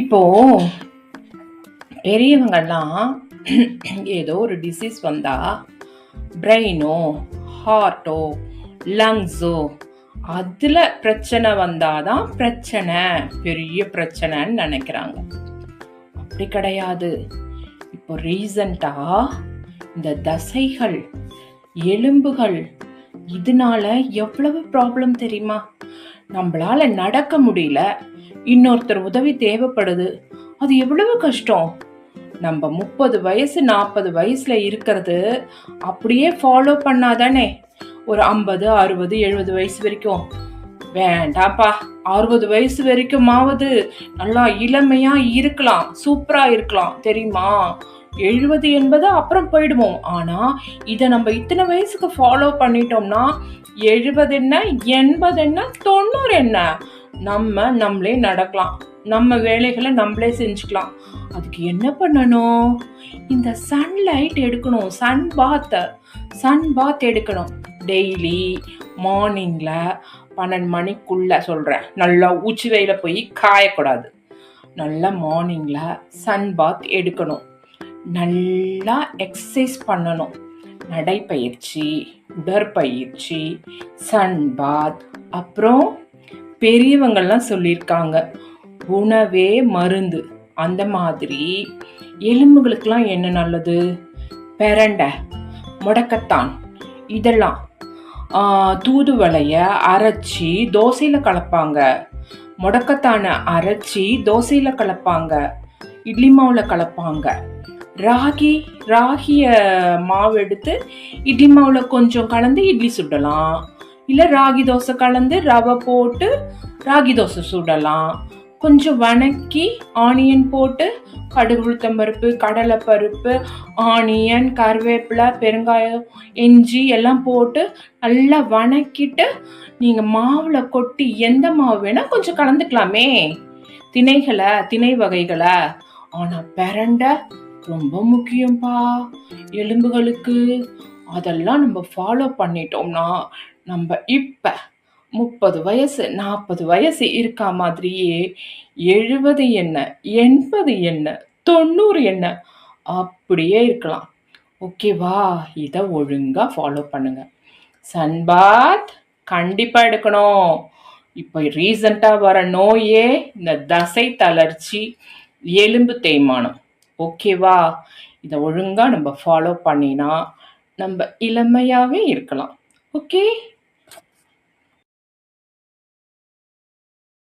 இப்போ பெரியவங்கெல்லாம் ஏதோ ஒரு டிசீஸ் வந்தால் பிரெயினோ ஹார்ட்டோ லங்ஸோ அதில் பிரச்சனை வந்தாதான் பிரச்சனை பெரிய பிரச்சனைன்னு நினைக்கிறாங்க. அப்படி கிடையாது. இப்போ ரீசண்டாக இந்த தசைகள் எலும்புகள் இதனால எவ்வளவு ப்ராப்ளம் தெரியுமா? நம்மளால நடக்க முடியல. இன்னொருத்தர் உதவி தேவைப்படுது. அது எவ்வளவு கஷ்டம்? நம்ம முப்பது வயசு நாற்பது வயசுல இருக்கிறது. அப்படியே ஃபாலோ பண்ணாதானே? ஒரு ஐம்பது அறுபது எழுபது வயசு வரைக்கும். வேண்டாப்பா அறுபது வயசு வரைக்குமாவது நல்லா இளமையா இருக்கலாம் சூப்பரா இருக்கலாம் தெரியுமா? எழுபது என்பது அப்புறம் போயிடுவோம் ஆனா இதை நம்ம இத்தனை வயசுக்கு ஃபாலோ பண்ணிட்டோம்னா எழுபது என்ன எண்பது என்ன தொண்ணூறு என்ன? நம்ம நம்மளே நடக்கலாம். நம்ம வேலைகளை நம்மளே செஞ்சுக்கலாம். அதுக்கு என்ன பண்ணணும்? இந்த சன்லைட் எடுக்கணும் சன் பாத்தை சன் பாத் எடுக்கணும். டெய்லி மார்னிங்கில் பன்னெண்டு மணிக்குள்ள சொல்கிறேன் நல்லா உச்சி வெயில போய் காயக்கூடாது. நல்லா மார்னிங்கில் சன் பாத் எடுக்கணும். நல்லா எக்ஸசைஸ் பண்ணணும். நடைப்பயிற்சி உடற்பயிற்சி சன் பாத் அப்புறம் பெரியவங்கள்லாம் சொல்லியிருக்காங்க உணவே மருந்து. அந்த மாதிரி எலும்புகளுக்கெல்லாம் என்ன நல்லது? பெரண்டை முடக்கத்தான். இதெல்லாம் தூதுவளைய அரைச்சி தோசையில் கலப்பாங்க. முடக்கத்தானை அரைச்சி தோசையில் கலப்பாங்க. இட்லி மாவில் கலப்பாங்க. ராகி ராகிய மாவு எடுத்து இட்லி மாவில் கொஞ்சம் கலந்து இட்லி சுடலாம். இல்லை ராகி தோசை கலந்து ரவை போட்டு ராகி தோசை சுடலாம். கொஞ்சம் வணக்கி ஆனியன் போட்டு கடுகு உளுத்தம்பருப்பு கடலைப்பருப்பு ஆனியன் கருவேப்பிலை பெருங்காயம் இஞ்சி எல்லாம் போட்டு நல்லா வணக்கிட்டு நீங்கள் மாவில் கொட்டி எந்த மாவு வேணால் கொஞ்சம் கலந்துக்கலாமே. திணைகளை திணை வகைகளை. ஆனால் பிரண்டை ரொம்ப முக்கியம்ப்பா எலும்புகளுக்கு. அதெல்லாம் நம்ம ஃபாலோ பண்ணிட்டோம்னா நம்ம இப்போ முப்பது வயசு நாற்பது வயசு இருக்கா மாதிரியே எழுபது என்ன எண்பது என்ன தொண்ணூறு என்ன அப்படியே இருக்கலாம். ஓகேவா இதை ஒழுங்காக ஃபாலோ பண்ணுங்க. சன்பாத் கண்டிப்பாக எடுக்கணும். இப்போ ரீசண்டாக வர நோயே இந்த தசை தளர்ச்சி எலும்பு தேய்மானம். ஓகேவா இதை ஒழுங்காக நம்ம ஃபாலோ பண்ணினா நம்ம இளமையாகவே இருக்கலாம். ஓகே